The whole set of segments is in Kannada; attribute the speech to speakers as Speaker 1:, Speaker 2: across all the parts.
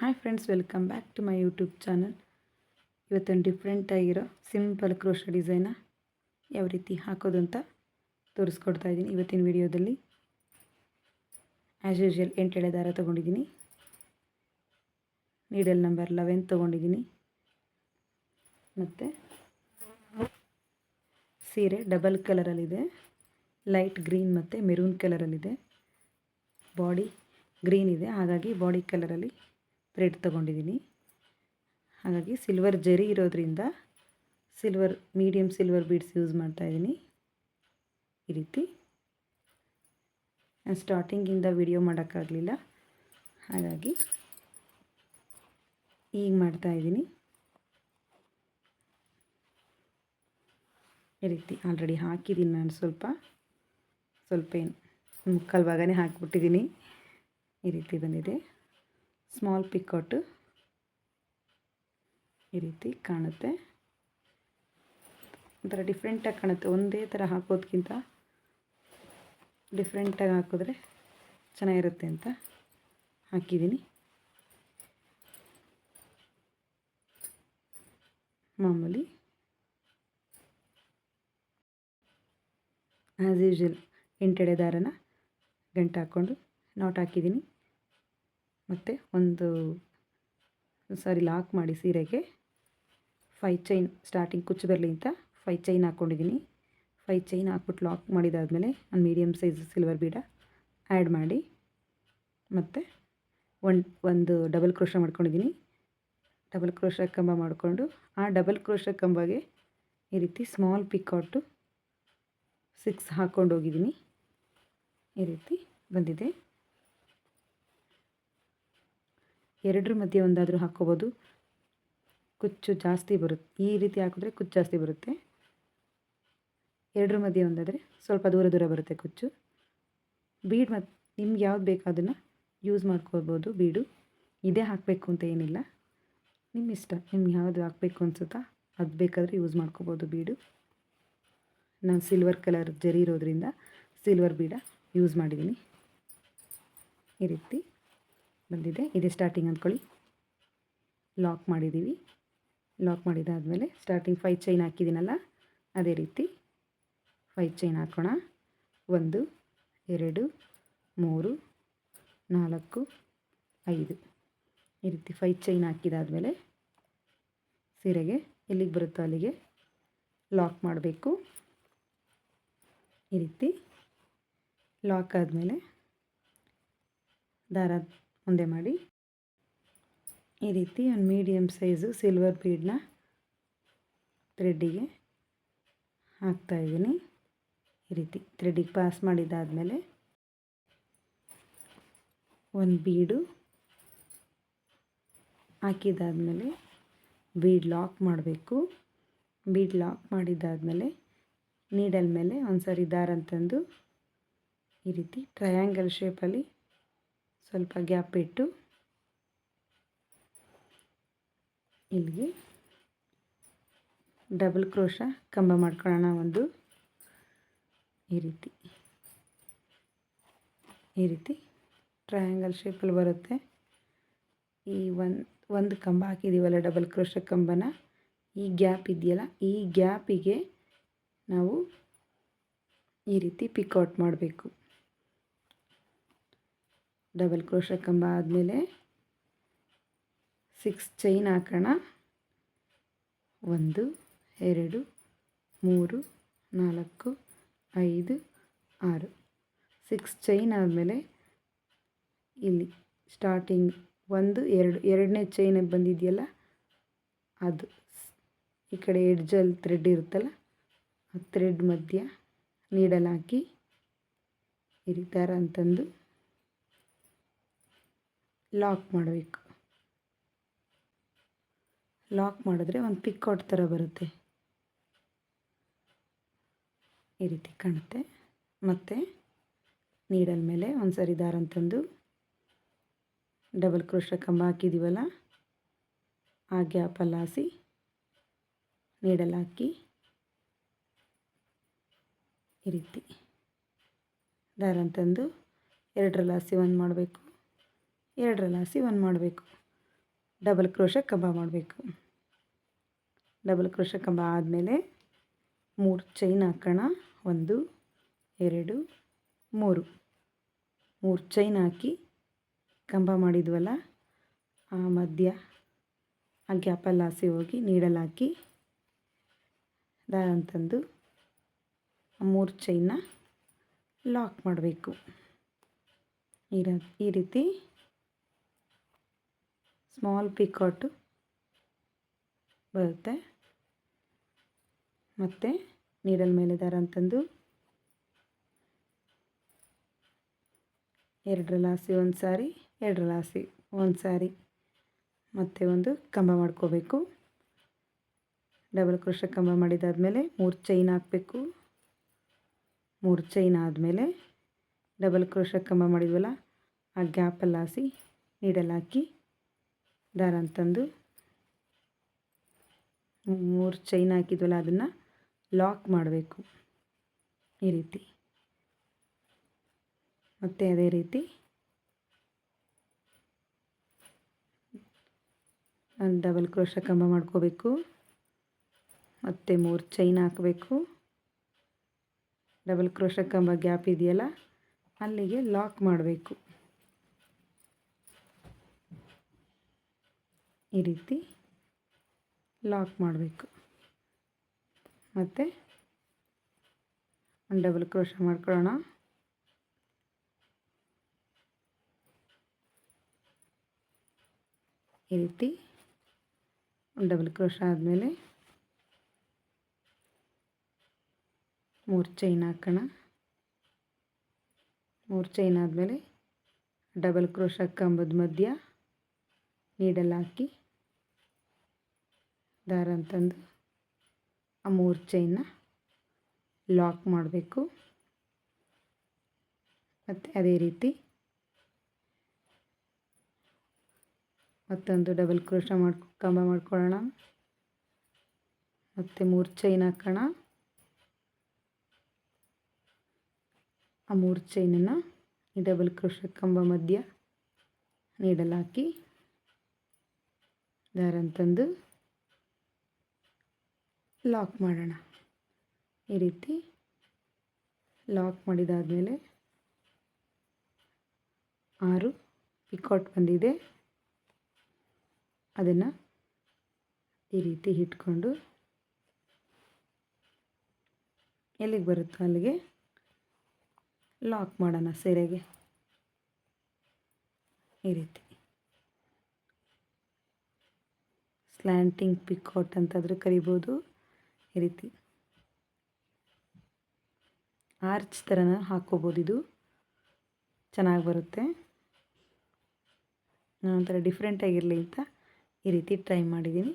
Speaker 1: Hi friends welcome back to my YouTube channel ಇವತ್ತೊಂದು ಡಿಫ್ರೆಂಟಾಗಿರೋ ಸಿಂಪಲ್ ಕ್ರೋಶ ಡಿಸೈನ ಯಾವ ರೀತಿ ಹಾಕೋದು ಅಂತ ತೋರಿಸ್ಕೊಡ್ತಾ ಇದ್ದೀನಿ ಇವತ್ತಿನ ವಿಡಿಯೋದಲ್ಲಿ ಆ್ಯಸ್ ಯೂಶ್ವಲ್ ಎಂಟೆಳೆ ದಾರ ತೊಗೊಂಡಿದ್ದೀನಿ. ನೀಡಲ್ ನಂಬರ್ ಲೆವೆನ್ ತೊಗೊಂಡಿದ್ದೀನಿ. ಮತ್ತು ಸೀರೆ ಡಬಲ್ ಕಲರಲ್ಲಿದೆ ಲೈಟ್ ಗ್ರೀನ್ ಮತ್ತು ಮೆರೂನ್ ಕಲರಲ್ಲಿದೆ ಬಾಡಿ ಗ್ರೀನ್ ಇದೆ. ಹಾಗಾಗಿ ಬಾಡಿ ಕಲರಲ್ಲಿ ಥ್ರೆಡ್ ತೊಗೊಂಡಿದ್ದೀನಿ ಹಾಗಾಗಿ ಸಿಲ್ವರ್ ಜರಿ ಇರೋದ್ರಿಂದ silver medium silver beads use ಮಾಡ್ತಾಯಿದ್ದೀನಿ ಈ ರೀತಿ. ನಾನು ಸ್ಟಾರ್ಟಿಂಗಿಂದ ವಿಡಿಯೋ ಮಾಡೋಕ್ಕಾಗಲಿಲ್ಲ. ಹಾಗಾಗಿ ಈಗ ಮಾಡ್ತಾಯಿದ್ದೀನಿ ಈ ರೀತಿ ಆಲ್ರೆಡಿ ಹಾಕಿದ್ದೀನಿ ನಾನು ಸ್ವಲ್ಪ. ಸ್ವಲ್ಪ ಏನು ಮುಕ್ಕಾಲು ಭಾಗನೇ ಹಾಕಿಬಿಟ್ಟಿದ್ದೀನಿ ಈ ರೀತಿ ಬಂದಿದೆ. ಸ್ಮಾಲ್ ಪಿಕ್ಔಟು ಈ ರೀತಿ ಕಾಣುತ್ತೆ. ಒಂಥರ ಡಿಫ್ರೆಂಟಾಗಿ ಕಾಣುತ್ತೆ. ಒಂದೇ ಥರ ಹಾಕೋದಕ್ಕಿಂತ ಡಿಫ್ರೆಂಟಾಗಿ ಹಾಕಿದ್ರೆ ಚೆನ್ನಾಗಿರುತ್ತೆ ಅಂತ ಹಾಕಿದ್ದೀನಿ. ಮಾಮೂಲಿ. ಆ್ಯಸ್ ಯೂಶ್ವಲ್ ಎಂಟೆಡೆ ದಾರನ ಗಂಟು ಹಾಕ್ಕೊಂಡು ನಾಟ್ ಹಾಕಿದ್ದೀನಿ. ಮತ್ತು ಒಂದು ಸಾರಿ ಲಾಕ್ ಮಾಡಿ ಸೀರೆಗೆ ಫೈ ಚೈನ್ ಸ್ಟಾರ್ಟಿಂಗ್ ಕುಚ್ಚು ಬರಲಿ ಅಂತ ಫೈ ಚೈನ್ ಹಾಕ್ಕೊಂಡಿದ್ದೀನಿ ಫೈ ಚೈನ್ ಹಾಕ್ಬಿಟ್ಟು ಲಾಕ್ ಮಾಡಿದಾದಮೇಲೆ ಒಂದು medium size silver bead add ಮಾಡಿ ಮತ್ತು ಒಂದು ಒಂದು ಡಬಲ್ ಕ್ರೋಶ ಮಾಡ್ಕೊಂಡಿದ್ದೀನಿ. ಡಬಲ್ ಕ್ರೋಶ ಕಂಬ ಮಾಡಿಕೊಂಡು ಆ ಡಬಲ್ ಕ್ರೋಶ ಕಂಬಗೆ ಈ ರೀತಿ ಸ್ಮಾಲ್ ಪಿಕ್ಔಟು ಸಿಕ್ಸ್ ಹಾಕ್ಕೊಂಡು ಹೋಗಿದ್ದೀನಿ. ಈ ರೀತಿ ಬಂದಿದೆ. ಎರಡರ ಮಧ್ಯೆ ಒಂದಾದರೂ ಹಾಕ್ಕೋಬೋದು. ಕುಚ್ಚು ಜಾಸ್ತಿ ಬರುತ್ತೆ ಈ ರೀತಿ ಹಾಕಿದ್ರೆ ಕುಚ್ಚು ಜಾಸ್ತಿ ಬರುತ್ತೆ. ಎರಡರ ಮಧ್ಯೆ ಒಂದಾದರೆ ಸ್ವಲ್ಪ ದೂರ ದೂರ ಬರುತ್ತೆ ಕುಚ್ಚು. ಬೀಡ್ ಮತ್ತು ನಿಮ್ಗೆ ಯಾವ್ದು ಬೇಕು ಅದನ್ನು ಯೂಸ್ ಮಾಡ್ಕೋಬೋದು ಬೀಡು. ಇದೇ ಹಾಕಬೇಕು ಅಂತ ಏನಿಲ್ಲ. ನಿಮ್ಮ ಇಷ್ಟ, ನಿಮ್ಗೆ ಯಾವುದು ಹಾಕಬೇಕು ಅನ್ಸುತ್ತಾ ಅದು ಬೇಕಾದರೆ ಯೂಸ್ ಮಾಡ್ಕೋಬೋದು ಬೀಡು. ನಾನು ಸಿಲ್ವರ್ ಕಲರ್ ಜರಿ ಇರೋದ್ರಿಂದ ಸಿಲ್ವರ್ ಬೀಡ ಯೂಸ್ ಮಾಡಿದ್ದೀನಿ ಈ ರೀತಿ. ಬಂದಿದೆ. ಇದೇ ಸ್ಟಾರ್ಟಿಂಗ್ ಅಂದ್ಕೊಳ್ಳಿ ಲಾಕ್ ಮಾಡಿದ್ದೀವಿ. ಲಾಕ್ ಮಾಡಿದಾದಮೇಲೆ ಸ್ಟಾರ್ಟಿಂಗ್ ಫೈ ಚೈನ್ ಹಾಕಿದ್ದೀನಲ್ಲ, ಅದೇ ರೀತಿ ಫೈ ಚೈನ್ ಹಾಕೋಣ. ಒಂದು, ಎರಡು, ಮೂರು, ನಾಲ್ಕು, ಐದು. ಈ ರೀತಿ ಫೈ ಚೈನ್ ಹಾಕಿದಾದಮೇಲೆ ಸೀರೆಗೆ ಎಲ್ಲಿಗೆ ಬರುತ್ತೋ ಅಲ್ಲಿಗೆ ಲಾಕ್ ಮಾಡಬೇಕು. ಈ ರೀತಿ ಲಾಕ್ ಆದಮೇಲೆ ದಾರ ಮುಂದೆ ಮಾಡಿ. ಈ ರೀತಿ ಒಂದು ಮೀಡಿಯಮ್ ಸೈಜು ಸಿಲ್ವರ್ ಬೀಡನ್ನ ಥ್ರೆಡ್ಡಿಗೆ ಹಾಕ್ತಾಯಿದ್ದೀನಿ ಈ ರೀತಿ ಥ್ರೆಡ್ಡಿಗೆ ಪಾಸ್ ಮಾಡಿದ್ದಾದಮೇಲೆ ಒಂದು ಬೀಡು ಹಾಕಿದ್ದಾದಮೇಲೆ ಬೀಡ್ ಲಾಕ್ ಮಾಡಬೇಕು. ಬೀಡ್ ಲಾಕ್ ಮಾಡಿದ್ದಾದಮೇಲೆ ನೀಡಲ್ ಮೇಲೆ ಒಂದು ಸರಿ ದಾರ ತಂದು ಈ ರೀತಿ ಟ್ರಯಾಂಗಲ್ ಶೇಪಲ್ಲಿ ಸ್ವಲ್ಪ ಗ್ಯಾಪ್ ಇಟ್ಟು ಇಲ್ಲಿಗೆ ಡಬಲ್ ಕ್ರೋಶ ಕಂಬ ಮಾಡ್ಕೊಳ್ಳೋಣ ಒಂದು. ಈ ರೀತಿ. ಈ ರೀತಿ ಟ್ರಯಾಂಗಲ್ ಶೇಪಲ್ಲಿ ಬರುತ್ತೆ. ಈ ಒಂದು ಒಂದು ಕಂಬ ಹಾಕಿದ್ದೀವಲ್ಲ ಡಬಲ್ ಕ್ರೋಶ ಕಂಬನ. ಈ ಗ್ಯಾಪ್ ಇದೆಯಲ್ಲ, ಈ ಗ್ಯಾಪಿಗೆ ನಾವು ಈ ರೀತಿ ಪಿಕೌಟ್ ಮಾಡಬೇಕು. ಡಬಲ್ ಕ್ರೋಶ ಕಂಬ ಆದಮೇಲೆ ಸಿಕ್ಸ್ ಚೈನ್ ಹಾಕೋಣ. ಒಂದು, ಎರಡು, ಮೂರು, ನಾಲ್ಕು, ಐದು, ಆರು. ಸಿಕ್ಸ್ ಚೈನ್ ಆದಮೇಲೆ ಇಲ್ಲಿ ಸ್ಟಾರ್ಟಿಂಗ್ ಒಂದು, ಎರಡು, ಎರಡನೇ ಚೈನ್ ಬಂದಿದೆಯಲ್ಲ, ಅದು. ಈ ಕಡೆ ಎಡ್ಜಲ್ಲಿ ಥ್ರೆಡ್ ಇರುತ್ತಲ್ಲ, ಆ ಥ್ರೆಡ್ ಮಧ್ಯ ನೀಡಲ್ ಹಾಕಿ ರೀತಿ ಅಂತಂದು ಲಾಕ್ ಮಾಡಬೇಕು. ಲಾಕ್ ಮಾಡಿದ್ರೆ ಒಂದು ಪಿಕ್ಔಟ್ ಥರ ಬರುತ್ತೆ. ಈ ರೀತಿ ಕಾಣುತ್ತೆ. ಮತ್ತು ನೀಡಲ್ ಮೇಲೆ ಒಂದು ಸರಿ ದಾರ ತಂದು ಡಬಲ್ ಕ್ರೋಶ ಕಂಬ ಹಾಕಿದ್ದೀವಲ್ಲ ಆ ಗ್ಯಾಪಲ್ಲಿ ಹಾಸಿ ನೀಡಲ್ ಹಾಕಿ ಈ ರೀತಿ ದಾರ ಅಂತಂದು ಎರಡರಲ್ಲಿ ಹಾಸಿ ಒಂದು ಮಾಡಬೇಕು. ಎರಡರಲ್ಲಿ ಹಾಸಿ ಒಂದು ಮಾಡಬೇಕು. ಡಬಲ್ ಕ್ರೋಶ ಕಂಬ ಮಾಡಬೇಕು. ಡಬಲ್ ಕ್ರೋಶ ಕಂಬ ಆದಮೇಲೆ ಮೂರು ಚೈನ್ ಹಾಕೋಣ. ಒಂದು, ಎರಡು, ಮೂರು. ಮೂರು ಚೈನ್ ಹಾಕಿ ಕಂಬ ಮಾಡಿದ್ವಲ್ಲ, ಆ ಮಧ್ಯ ಆ ಗ್ಯಾಪಲ್ಲಿ ಹಾಸಿ ಹೋಗಿ ನೀಡಲ್ಲಿ ಹಾಕಿ ದಾರ ಆ ಮೂರು ಚೈನ್ನ ಲಾಕ್ ಮಾಡಬೇಕು. ಈ ರೀತಿ ಸ್ಮಾಲ್ ಪಿಕಾಟು ಬರುತ್ತೆ. ಮತ್ತು ನೀಡಲ್ ಮೇಲೆ ದಾರ ಅಂತಂದು ಎರಡರ ಲಾಸಿ ಒಂದು ಸಾರಿ, ಎರಡರ ಲಾಸಿ ಒಂದು ಸಾರಿ. ಮತ್ತು ಒಂದು ಕಂಬ ಮಾಡ್ಕೋಬೇಕು. ಡಬಲ್ ಕ್ರೋಶ ಕಂಬ ಮಾಡಿದಾದಮೇಲೆ ಮೂರು ಚೈನ್ ಹಾಕಬೇಕು. ಮೂರು ಚೈನ್ ಆದಮೇಲೆ ಡಬಲ್ ಕ್ರೋಶ ಕಂಬ ಮಾಡಿದ್ವಲ್ಲ, ಆ ಗ್ಯಾಪಲ್ಲಿ ಹಾಸಿ ನೀಡಲ್ ಹಾಕಿ ದಾರ ಅಂತಂದು ಮೂರು ಚೈನ್ ಹಾಕಿದ್ವಲ್ಲ ಅದನ್ನು ಲಾಕ್ ಮಾಡಬೇಕು. ಈ ರೀತಿ. ಮತ್ತು ಅದೇ ರೀತಿ ಡಬಲ್ ಕ್ರೋಶ ಕಂಬ ಮಾಡ್ಕೋಬೇಕು. ಮತ್ತು ಮೂರು ಚೈನ್ ಹಾಕಬೇಕು. ಡಬಲ್ ಕ್ರೋಶ ಕಂಬ ಗ್ಯಾಪ್ ಇದೆಯಲ್ಲ ಅಲ್ಲಿಗೆ ಲಾಕ್ ಮಾಡಬೇಕು. ಈ ರೀತಿ ಲಾಕ್ ಮಾಡಬೇಕು. ಮತ್ತು ಒಂದು ಡಬಲ್ ಕ್ರೋಶ ಮಾಡ್ಕೊಳ್ಳೋಣ. ಈ ರೀತಿ ಒಂದು ಡಬಲ್ ಕ್ರೋಶ ಆದಮೇಲೆ ಮೂರು ಚೈನ್ ಹಾಕೋಣ. ಮೂರು ಚೈನ್ ಆದಮೇಲೆ ಡಬಲ್ ಕ್ರೋಶ ಕಂಬದ ಮಧ್ಯ ನೀಡಲ್ ಹಾಕಿ ದಾರ ಅಂತಂದು ಆ ಮೂರು ಚೈನ್ನ ಲಾಕ್ ಮಾಡಬೇಕು. ಮತ್ತು ಅದೇ ರೀತಿ ಮತ್ತೊಂದು ಡಬಲ್ ಕ್ರೋಶ ಮಾಡ್ಕೊ, ಕಂಬ ಮಾಡ್ಕೊಳ್ಳೋಣ. ಮತ್ತು ಮೂರು ಚೈನ್ ಹಾಕೋಣ. ಆ ಮೂರು ಚೈನನ್ನು ಈ ಡಬಲ್ ಕ್ರೋಶ ಕಂಬ ಮಧ್ಯ ನೀಡಲಾಕಿ ದಾರ ದಾರಂತಂದು ಲಾಕ್ ಮಾಡೋಣ. ಈ ರೀತಿ ಲಾಕ್ ಮಾಡಿದಾದಮೇಲೆ ಆರು ಪಿಕಾಟ್ ಬಂದಿದೆ. ಅದನ್ನು ಈ ರೀತಿ ಇಟ್ಕೊಂಡು ಎಲ್ಲಿಗೆ ಬರುತ್ತೋ ಅಲ್ಲಿಗೆ ಲಾಕ್ ಮಾಡೋಣ ಸೀರೆಗೆ. ಈ ರೀತಿ. ಸ್ಲ್ಯಾಂಟಿಂಗ್ ಪಿಕಾಟ್ ಅಂತಾದರೂ ಕರಿಬೋದು. ಈ ರೀತಿ. ಆರ್ಚ್ ಥರನ ಹಾಕ್ಕೋಬೋದು ಇದು. ಚೆನ್ನಾಗಿ ಬರುತ್ತೆ. ನಾನು ಒಂಥರ ಡಿಫ್ರೆಂಟಾಗಿರಲಿ ಅಂತ ಈ ರೀತಿ ಟ್ರೈ ಮಾಡಿದ್ದೀನಿ.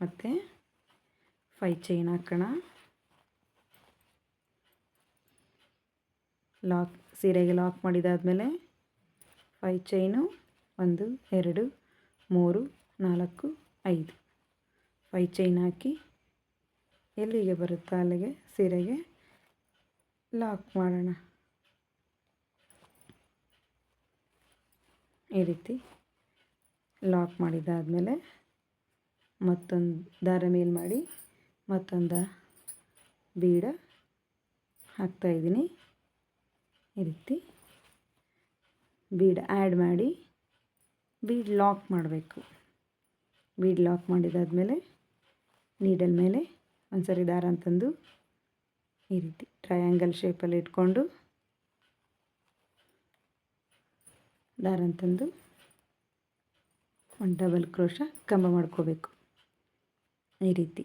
Speaker 1: ಮತ್ತು ಫೈ ಚೈನ್ ಹಾಕೋಣ. ಲಾಕ್ ಸೀರೆಗೆ ಲಾಕ್ ಮಾಡಿದಾದಮೇಲೆ ಫೈ ಚೈನು ಒಂದು, ಎರಡು, ಮೂರು ನಾಲ್ಕು, ಐದು. ಫೈ ಚೈನ್ ಹಾಕಿ ಎಲ್ಲಿಗೆ ಬರುತ್ತೆ? ಅಲ್ಲಿಗೆ, ಸೀರೆಗೆ ಲಾಕ್ ಮಾಡೋಣ. ಈ ರೀತಿ ಲಾಕ್ ಮಾಡಿದಾದಮೇಲೆ ಮತ್ತೊಂದು ದಾರ ಮೇಲೆ ಮಾಡಿ ಮತ್ತೊಂದು ಬೀಡ ಹಾಕ್ತಾಯಿದ್ದೀನಿ ಈ ರೀತಿ ಬೀಡ್ ಆ್ಯಡ್ ಮಾಡಿ, ಬೀಡ್ ಲಾಕ್ ಮಾಡಬೇಕು. ಬೀಡ್ ಲಾಕ್ ಮಾಡಿದಾದಮೇಲೆ ನೀಡಲ್ ಮೇಲೆ ಒಂದು ಸರಿ ದಾರ ಅಂತಂದು ಈ ರೀತಿ ಟ್ರಯಾಂಗಲ್ ಶೇಪಲ್ಲಿ ಇಟ್ಕೊಂಡು ದಾರ ಅಂತಂದು ಒಂದು ಡಬಲ್ ಕ್ರೋಶ ಕಂಬ ಮಾಡ್ಕೋಬೇಕು. ಈ ರೀತಿ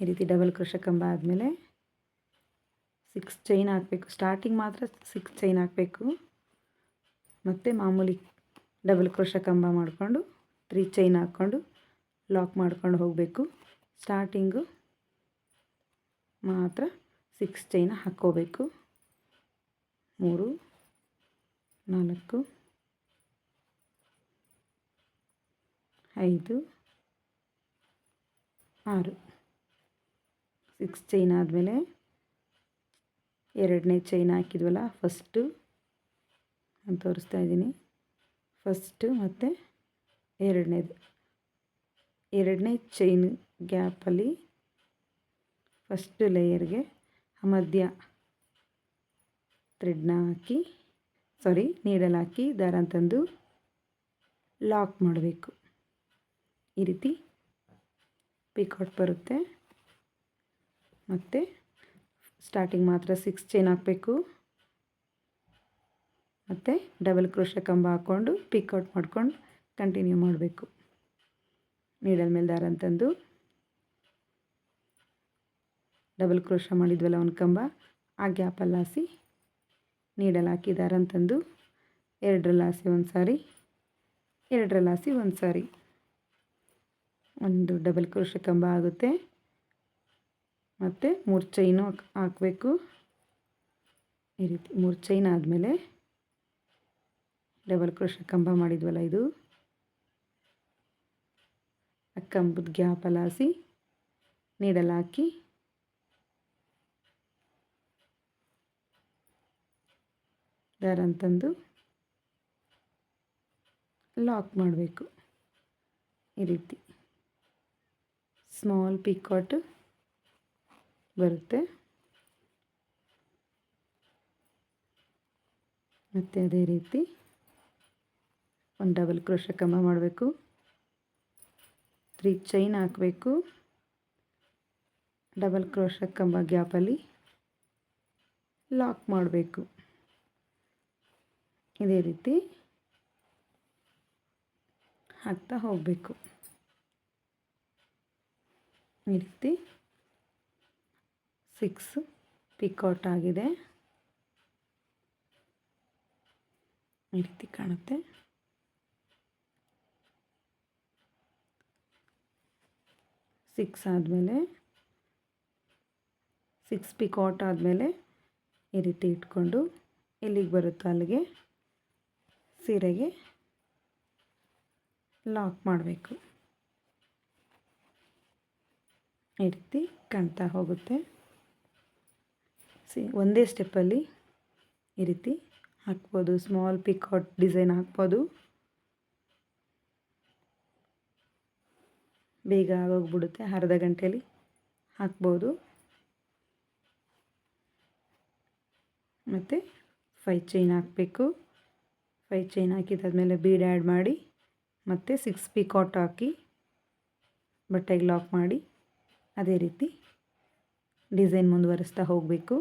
Speaker 1: ಈ ರೀತಿ ಡಬಲ್ ಕ್ರೋಶ ಕಂಬ ಆದಮೇಲೆ ಸಿಕ್ಸ್ ಚೈನ್ ಹಾಕಬೇಕು. ಸ್ಟಾರ್ಟಿಂಗ್ ಮಾತ್ರ ಸಿಕ್ಸ್ ಚೈನ್ ಹಾಕಬೇಕು. ಮತ್ತು ಮಾಮೂಲಿ ಡಬಲ್ ಕ್ರೋಶ ಕಂಬ ಮಾಡಿಕೊಂಡು ತ್ರೀ ಚೈನ್ ಹಾಕ್ಕೊಂಡು ಲಾಕ್ ಮಾಡ್ಕೊಂಡು ಹೋಗಬೇಕು. ಸ್ಟಾರ್ಟಿಂಗು ಮಾತ್ರ ಸಿಕ್ಸ್ ಚೈನ ಹಾಕ್ಕೋಬೇಕು. ಮೂರು, ನಾಲ್ಕು, ಐದು, ಆರು. ಸಿಕ್ಸ್ ಚೈನ್ ಆದಮೇಲೆ ಎರಡನೇ ಚೈನ್ ಹಾಕಿದ್ವಲ್ಲ ಫಸ್ಟು ನಾನು ತೋರಿಸ್ತಾ ಇದ್ದೀನಿ. ಫಸ್ಟು ಮತ್ತು ಎರಡನೇದು. ಎರಡನೇ ಚೈನ್ ಗ್ಯಾಪಲ್ಲಿ ಫಸ್ಟ್ ಲೇಯರ್ಗೆ ಮಧ್ಯ ಥ್ರೆಡ್ನ ಹಾಕಿ ಸಾರಿ ನೀಡಲ್ ಹಾಕಿ, ದಾರ ತಂದು ಲಾಕ್ ಮಾಡಬೇಕು. ಈ ರೀತಿ ಪಿಕೌಟ್ ಬರುತ್ತೆ. ಮತ್ತು ಸ್ಟಾರ್ಟಿಂಗ್ ಮಾತ್ರ ಸಿಕ್ಸ್ ಚೈನ್ ಹಾಕಬೇಕು. ಮತ್ತು ಡಬಲ್ ಕ್ರೋಶ ಕಂಬ ಹಾಕ್ಕೊಂಡು ಪಿಕೌಟ್ ಮಾಡ್ಕೊಂಡು ಕಂಟಿನ್ಯೂ ಮಾಡಬೇಕು. ನೀಡಲ್ ಮೇಲೆ ದಾರ ಅಂತಂದು ಡಬಲ್ ಕ್ರೋಶ ಮಾಡಿದ್ವಲ್ಲ ಒಂದು ಕಂಬ, ಆ ಗ್ಯಾಪಲ್ಲಿ ಹಾಸಿ ನೀಡಲ್ ಹಾಕಿದಾರ ಅಂತಂದು ಎರಡರಲ್ಲಿ ಹಾಸಿ ಒಂದು ಸಾರಿ ಎರಡರಲ್ಲಿ ಹಾಸಿ ಒಂದು ಸಾರಿ. ಒಂದು ಡಬಲ್ ಕ್ರೋಶ ಕಂಬ ಆಗುತ್ತೆ. ಮತ್ತು ಮೂರು ಚೈನು ಹಾಕಬೇಕು. ಈ ರೀತಿ ಮೂರು ಚೈನ್ ಆದಮೇಲೆ ಡಬಲ್ ಕ್ರೋಶ ಕಂಬ ಮಾಡಿದ್ವಲ್ಲ ಇದು. ಕಂಬದ ಗ್ಯಾಪಲಾಸಿ ನೀಡಲಾಕಿ. ದಾರಂತಂದು ಲಾಕ್ ಮಾಡಬೇಕು. ಈ ರೀತಿ ಸ್ಮಾಲ್ ಪಿಕಾಟ್ ಬರುತ್ತೆ. ಮತ್ತು ಅದೇ ರೀತಿ ಒಂದು ಡಬಲ್ ಕ್ರೋಶ ಕಮ್ಮ ಮಾಡಬೇಕು. ತ್ರೀ ಚೈನ್ ಹಾಕಬೇಕು. ಡಬಲ್ ಕ್ರೋಶ ಕಂಬ ಗ್ಯಾಪಲ್ಲಿ. ಲಾಕ್ ಮಾಡಬೇಕು. ಇದೇ ರೀತಿ ಹಾಕ್ತಾ ಹೋಗಬೇಕು. ಈ ರೀತಿ ಸಿಕ್ಸ್ ಪಿಕೌಟ್ ಆಗಿದೆ. ಈ ರೀತಿ ಕಾಣುತ್ತೆ. ಸಿಕ್ಸ್ ಆದಮೇಲೆ ಸಿಕ್ಸ್ ಪಿಕಾಟ್ ಆದಮೇಲೆ ಈ ರೀತಿ ಇಟ್ಕೊಂಡು ಎಲ್ಲಿಗೆ ಬರುತ್ತೋ ಅಲ್ಲಿಗೆ ಸೀರೆಗೆ ಲಾಕ್ ಮಾಡಬೇಕು. ಈ ರೀತಿ ಕಾಣ್ತಾ ಹೋಗುತ್ತೆ. ಸಿ ಒಂದೇ ಸ್ಟೆಪ್ಪಲ್ಲಿ ಈ ರೀತಿ ಹಾಕ್ಬೋದು. ಸ್ಮಾಲ್ ಪಿಕಾಟ್ ಡಿಸೈನ್ ಹಾಕ್ಬೋದು. ಬೇಗ ಆಗೋಗ್ಬಿಡುತ್ತೆ. ಅರ್ಧ ಗಂಟೆಯಲ್ಲಿ ಹಾಕ್ಬೋದು. ಮತ್ತು ಫೈ ಚೈನ್ ಹಾಕಬೇಕು. ಫೈ ಚೈನ್ ಹಾಕಿದಾದ್ಮೇಲೆ ಬೀಡ್ ಆ್ಯಡ್ ಮಾಡಿ, ಮತ್ತು ಸಿಕ್ಸ್ ಪಿಕಾಟ್ ಹಾಕಿ, ಬಟ್ಟೆಗೆ ಲಾಕ್ ಮಾಡಿ, ಅದೇ ರೀತಿ ಡಿಸೈನ್ ಮುಂದುವರಿಸ್ತಾ ಹೋಗಬೇಕು.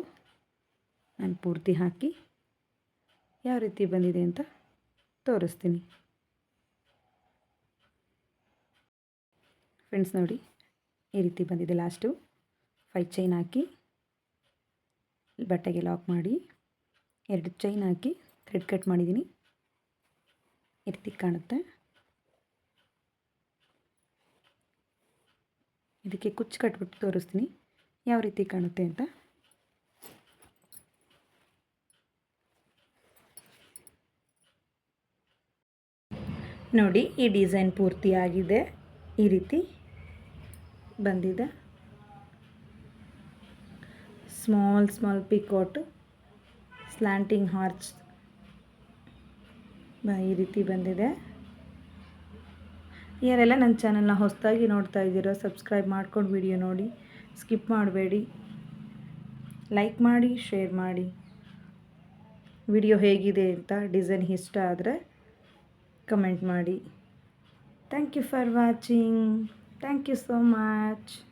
Speaker 1: ನಾನು ಪೂರ್ತಿ ಹಾಕಿ, ಯಾವ ರೀತಿ ಬಂದಿದೆ ಅಂತ ತೋರಿಸ್ತೀನಿ. ಫ್ರೆಂಡ್ಸ್ ನೋಡಿ, ಈ ರೀತಿ ಬಂದಿದೆ ಲಾಸ್ಟು ಫೈವ್ ಚೈನ್ ಹಾಕಿ, ಬಟ್ಟೆಗೆ ಲಾಕ್ ಮಾಡಿ, ಎರಡು ಚೈನ್ ಹಾಕಿ ಥ್ರೆಡ್ ಕಟ್ ಮಾಡಿದ್ದೀನಿ ಈ ರೀತಿ ಕಾಣುತ್ತೆ. ಇದಕ್ಕೆ ಕುಚ್ಚು ಕಟ್ಬಿಟ್ಟು ತೋರಿಸ್ತೀನಿ. ಯಾವ ರೀತಿ ಕಾಣುತ್ತೆ ಅಂತ. ನೋಡಿ, ಈ ಡಿಸೈನ್ ಪೂರ್ತಿ ಆಗಿದೆ ಈ ರೀತಿ ಬಂದಿದೆ. Small small picot slanting arch ಈ ರೀತಿ ಬಂದಿದೆ. ಯಾರೆಲ್ಲ ನನ್ನ ಚಾನಲ್ನ ಹೊಸದಾಗಿ ನೋಡ್ತಾ ಇದ್ದೀರೋ ಸಬ್ಸ್ಕ್ರೈಬ್ ಮಾಡ್ಕೊಂಡು ವಿಡಿಯೋ ನೋಡಿ. ಸ್ಕಿಪ್ ಮಾಡಬೇಡಿ. ಲೈಕ್ ಮಾಡಿ, ಶೇರ್ ಮಾಡಿ. ವಿಡಿಯೋ ಹೇಗಿದೆ ಅಂತ ಡಿಸೈನ್ ಇಷ್ಟ ಆದರೆ ಕಮೆಂಟ್ ಮಾಡಿ. Thank you for watching. Thank you so much.